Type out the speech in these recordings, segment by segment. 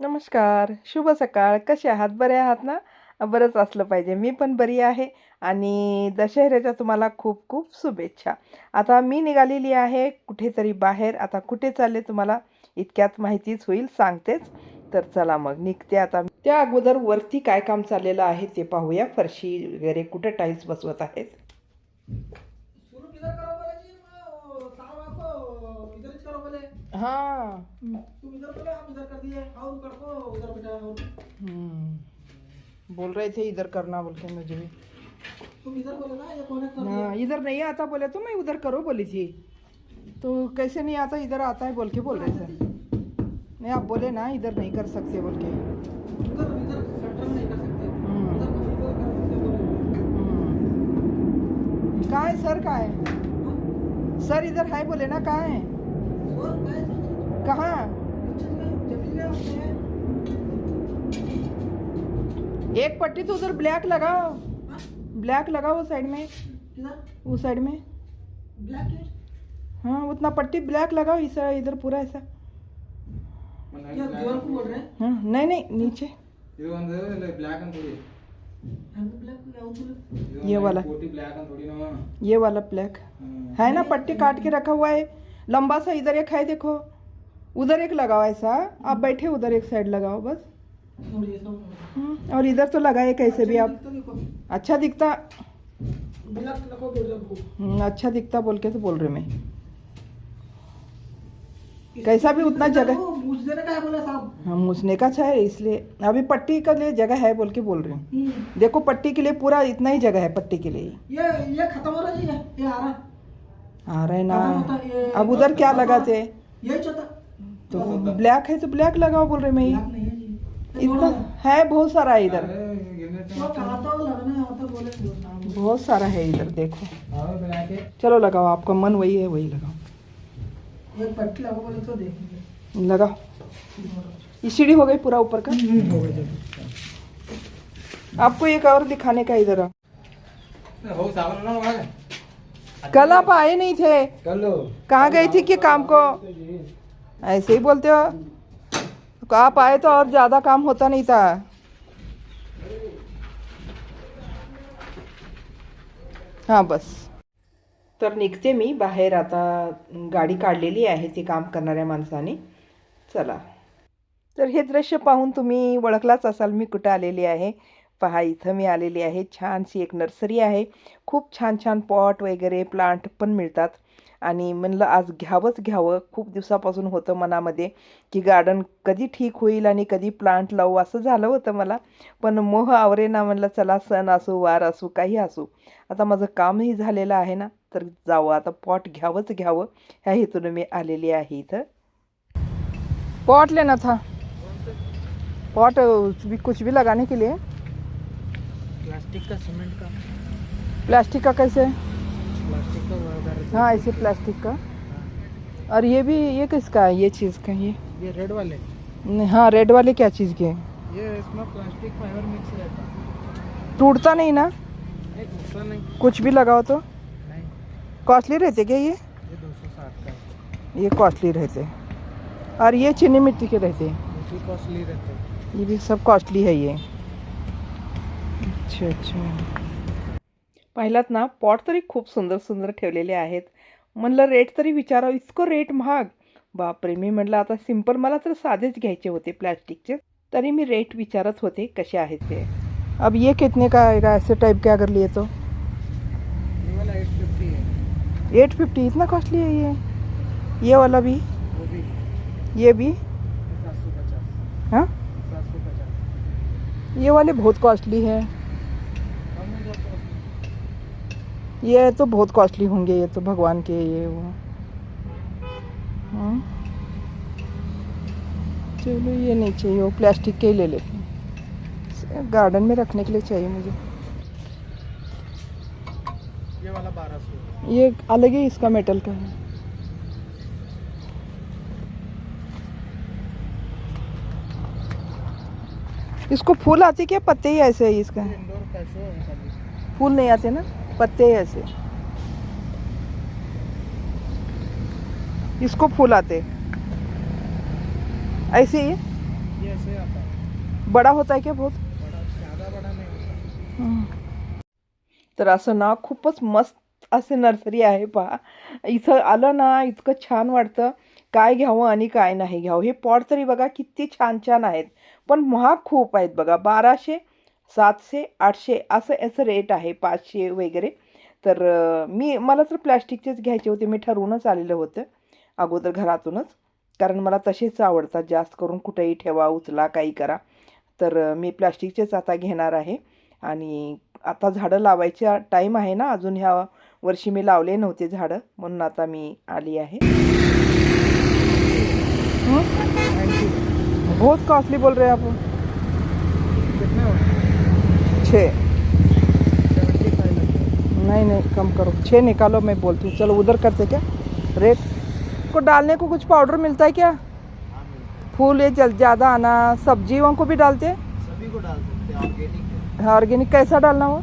नमस्कार शुभ सकाळ. कसे आहात? बरे आहात ना? बरंच असलं पाहिजे. मी पण बरी आहे आणि दशहऱ्याच्या तुम्हाला खूप खूप शुभेच्छा. आता मी निघालेली आहे कुठेतरी बाहेर. आता कुठे चालले तुम्हाला इतक्यात माहितीच होईल सांगतेच. तर चला मग निघते आता त्या अगोदर वरती काय काम चाललेलं आहे ते पाहूया. फरशी वगैरे कुठं टाईल्स बसवत आहेत? हाँ। तुम इधर बोले हम इधर कर दिए। और कर को उधर बेटा और हम्म। बोल रहे थे इधर करना बोल के मुझे भी। तुम इधर बोले ना ये कौन कर हाँ इधर नहीं आता बोले तो मैं उधर करो बोली थी। तो कैसे नहीं आता इधर आता है बोल के बोल रहे थे। नहीं आप बोले ना इधर नहीं कर सकते बोल के। उधर इधर सेंटर नहीं कर सकते। हम्म, उधर कर सकते बोले। हम्म। कहाँ है सर कहाँ है? हाँ? सर इधर है बोले ना कहाँ है? कहाँ? एक पट्टी तो उधर ब्लैक लगाओ। ब्लैक लगाओ वो साइड में। उस साइड में। हाँ उतना पट्टी ब्लैक लगाओ इस इधर पूरा ऐसा। नहीं नहीं नीचे। ये वाला। ये वाला ब्लैक है ना पट्टी काट के रखा हुआ है। लंबा सा इधर एक है देखो। उधर एक लगाओ ऐसा। आप बैठे उधर एक साइड लगाओ बस। और हम्म, और इधर तो लगाए कैसे भी आप। तो अच्छा दिखता। बोल रहे हो हम्म, अच्छा दिखता बोल के तो बोल रहे मैं। कैसा भी उतना जगह का है बोले साहब। हाँ मुझने का अच्छा है इसलिए। अभी पट्टी के लिए जगह है बोल के बोल रही हूँ। हम्म। देखो पट्टी के लिए पूरा इतना ही जगह है पट्टी के लिए। ये ये खत्म हो रहा ये ये आ रहा अरे ना। अब उधर क्या लगाते? तो ब्लैक है तो ब्लैक लगाओ बोल रहे मैं। इतना है बहुत सारा इधर। बहुत सारा है इधर देखो। चलो लगाओ आपका मन वही है वही लगाओ। लगाओ ये सीढ़ी हो गई पूरा ऊपर का? आपको एक और दिखाने का इधर कल आप आए नहीं थे। हो। कहाँ गए थे कि काम को? ऐसे ही बोलते हो। आप आए तो और ज़्यादा काम होता नहीं था। हाँ बस। तर निघते मी बाहेर. आता गाडी काढलेली आहे ती काम करणाऱ्या माणसाने. चला. तर हे दृश्य पाहून तुम्ही ओळखलाच असाल मी कुठं आलेली आहे. पहा इथं मी आलेली आहे. छानशी एक नर्सरी आहे. खूप छान छान पॉट वगैरे प्लांट पण मिळतात. आणि म्हणलं आज घ्यावंच घ्यावं. खूप दिवसापासून होतं मनामध्ये की गार्डन कधी ठीक होईल आणि कधी प्लांट लावू असं झालं होतं मला. पण मोह आवरे ना म्हणलं चला सण असो वार असू काही असू. आता माझं कामही झालेलं आहे ना तर जावं. आता पॉट घ्यावंच घ्यावं. ह्या हेतून मी आलेली आहे इथं. पॉट लेना था. पॉट भी कुछ भी लगाने के लिए. प्लास्टिक का सीमेंट का। प्लास्टिक का कैसे? प्लास्टिक का हाँ ऐसे प्लास्टिक का। और ये भी ये किसका है ये चीज़ का ये? ये रेड वाले। नहीं, हाँ रेड वाले क्या चीज़ के ये इसमें प्लास्टिक फाइबर मिक्स रहता है। टूटता नहीं ना? गुस्सा नहीं। कुछ भी लगाओ तो। नहीं। कॉस्टली रहते क्या ये? ये दो सौ साठ का ये कॉस्टली रहते। और ये चीनी मिट्टी के रहते ये भी कॉस्टली रहते हैं। ये भी सब कॉस्टली है ये। अच्छा अच्छा. पाहिलात ना पॉट तरी खूप सुंदर सुंदर ठेवलेले आहेत. म्हणलं रेट तरी विचारावं इतकं रेट महाग. बापरे मी म्हटलं आता सिंपल मला तर साधेच घ्यायचे होते प्लॅस्टिकचे तरी मी रेट विचारत होते कसे आहेत ते. अब ये कितने का आएगा ऐसे टाइप के अगर लिए तो? ये वाला एट फिफ्टी है। इतना कॉस्टली है ये? ये वाला भी? वो भी। ये भी? हाँ? ये वाले बहुत कॉस्टली है। ये तो बहुत कॉस्टली होंगे ये तो भगवान के ये वो। हाँ। चलो ये नहीं चाहिए वो प्लास्टिक के ही ले लेते हैं। गार्डन में रखने के लिए चाहिए मुझे। ये वाला बारह सौ। ये अलग ही इसका मेटल का है। इसको फूल आती क्या? पत्ते ही ऐसे ही इसका फूल नहीं आते ना? पत्ते ही ऐसे इसको फूल आते. ऐसे ही? ये ऐसे आता. है बड़ा होता है क्या बहुत? बड़ा ज़्यादा बड़ा नहीं होता. तर असं ना खूपच मस्त असे नर्सरी आहे पहा. इथं आलं ना इतकं छान वाटतं. काय घ्यावं आणि काय नाही घ्यावं. हे पॉट तरी बघा किती छान छान आहेत. पण महाग खूप आहेत बघा. बाराशे सातशे आठशे असं याचं रेट आहे पाचशे वगैरे. तर मी मला तर प्लॅस्टिकचेच घ्यायचे होते. मी ठरवूनच आलेलं होतं अगोदर घरातूनच. कारण मला तसेच आवडतात. जास्त करून कुठेही ठेवा उचला काही करा. तर मी प्लॅस्टिकचेच आता घेणार आहे. आणि आता झाडं लावायचा टाईम आहे ना. अजून ह्या वर्षी मी लावले नव्हते झाडं. म्हणून आता मी आली आहे? बहुत कॉस्टली बोल रहे आप. कितना? हुआ छः नहीं नहीं कम करो। छः निकालो मैं बोलती हूँ। चलो उधर करते क्या? रेट को डालने को कुछ पाउडर मिलता है क्या? फूल ये जल ज़्यादा आना सब्जियों को भी डालते हैं? सभी को डाल सकते हैं ऑर्गेनिक कैसा डालना हो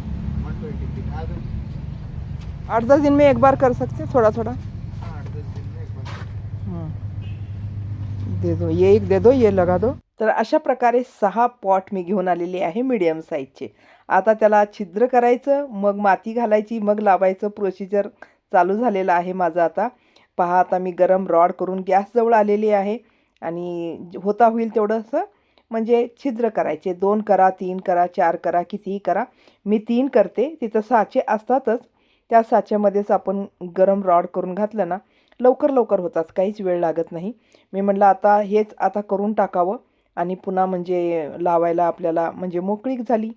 आठ दस दिन में एक बार कर सकते हैं थोड़ा थोड़ा हाँ आठ दस दिन में एक बार। हं. दे दो ये एक दे दो ये लगा दो। तर अशा प्रकारे सहा पॉट मी घेऊन आलेले आहे मीडियम साईजचे आता त्याला छिद्र करायचं मग माती घालायची मग लावायचं. प्रोसिजर चालू झालेलं आहे माझं आता. पहा आता मी गरम रॉड करून गॅसजवळ आलेली आहे. आणि होता होईल तेवढं असं म्हणजे छिद्र करायचे. दोन करा तीन करा चार करा कितीही करा. मी तीन करते. तिथं साचे असतातच. त्या साच्यामध्येच आपण गरम रॉड करून घातलं ना लवकर लवकर होतात. काहीच वेळ लागत नाही. मी म्हटलं आता हेच आता करून टाकावं. आणि पुन्हा म्हणजे लावायला आपल्याला म्हणजे मोकळीक झाली.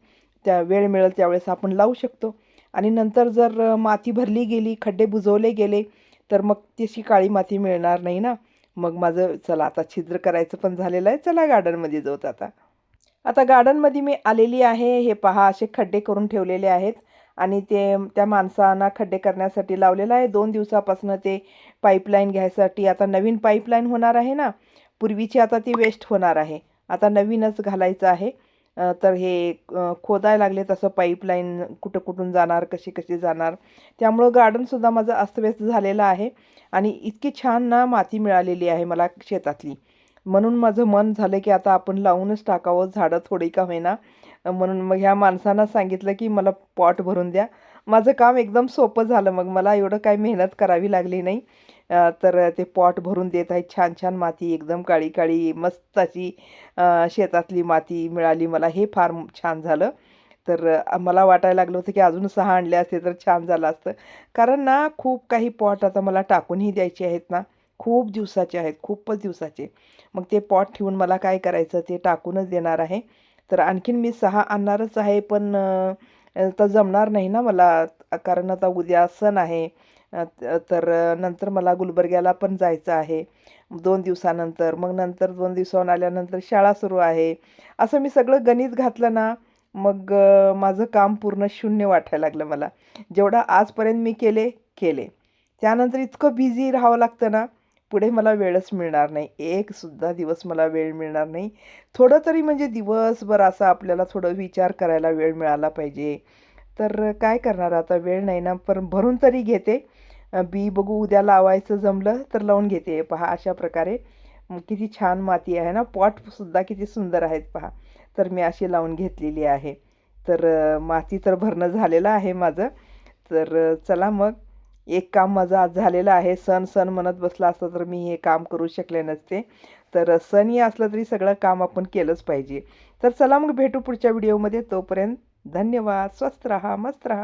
त्या वेळ मिळेल त्यावेळेस आपण लावू शकतो. आणि नंतर जर माती भरली गेली खड्डे बुजवले गेले तर मग तशी काळी माती मिळणार नाही ना. मग माझं चला आता छिद्र करायचं पण झालेलं आहे चला गार्डनमध्ये जाऊत आता. आता गार्डनमध्ये मी आलेली आहे हे पहा असे खड्डे करून ठेवलेले आहेत. आणि ते त्या माणसांना खड्डे करण्यासाठी लावलेलं आहे. दोन दिवसापासून ते पाईपलाईन घ्यायसाठी आता नवीन पाईपलाईन होणार आहे ना. पूर्वीची आता ती वेस्ट होणार आहे. आता नवीनच घालायचं आहे. तर हे खोदाय खोदायला लागले तसं पाईपलाईन कुठं कुठून जाणार कशी कशी जाणार. त्यामुळं गार्डनसुद्धा माझं अस्तव्यस्त झालेलं आहे. आणि इतकी छान ना माती मिळालेली आहे मला शेतातली. म्हणून माझं मन झालं की आता आपण लावूनच टाकावं झाडं थोडी का होईना. म्हणून मग ह्या माणसांना सांगितलं की मला पॉट भरून द्या. माझं काम एकदम सोपं झालं. मग मला एवढं काही मेहनत करावी लागली नाही. तर ते पॉट भरून देत आहेत. छान छान माती एकदम काळी काळी मस्त अशी शेतातली माती मिळाली मला. हे फार छान झालं. तर मला वाटायला लागलं होतं की अजून सहा आणले असते तर छान झालं असतं. कारण ना खूप काही पॉट आता मला टाकूनही द्यायचे आहेत ना. खूप दिवसाचे आहेत. खूपच दिवसाचे. मग ते पॉट ठेवून मला काय करायचं? ते टाकूनच देणार आहे. तर आणखीन मी सहा आणणारच आहे पण तर जमणार नाही ना मला. कारण आता उद्या सण आहे. तर नंतर मला गुलबर्ग्याला पण जायचं आहे. दोन दिवसानंतर. मग नंतर दोन दिवसाहून आल्यानंतर शाळा सुरू आहे. असं मी सगळं गणित घातलं ना मग माझं काम पूर्ण शून्य वाटायला लागलं मला. जेवढं आजपर्यंत मी केले केले. त्यानंतर इतकं बिझी राहावं लागतं ना पुढे मला वेळच मिळणार नाही. एकसुद्धा दिवस मला वेळ मिळणार नाही. थोडं तरी म्हणजे दिवसभर असा आपल्याला थोडं विचार करायला वेळ मिळाला पाहिजे. तर काय करणार आता? वेळ नाही ना पण भरून तरी घेते. बी बघू उद्या लावायचं जमलं तर लावून घेते. पहा अशा प्रकारे. किती छान माती आहे ना. पॉटसुद्धा किती सुंदर आहेत पहा. तर मी अशी लावून घेतलेली आहे. तर माती तर भरणं झालेलं आहे माझं. तर चला मग. एक काम माझं आज झालेलं आहे. सण सण म्हणत बसला असतं तर मी हे काम करू शकले नसते. तर सणही असलं तरी सगळं काम आपण केलंच पाहिजे. तर चला मग भेटू पुढच्या व्हिडिओमध्ये. तोपर्यंत धन्यवाद. स्वस्त रहा मस्त रहा.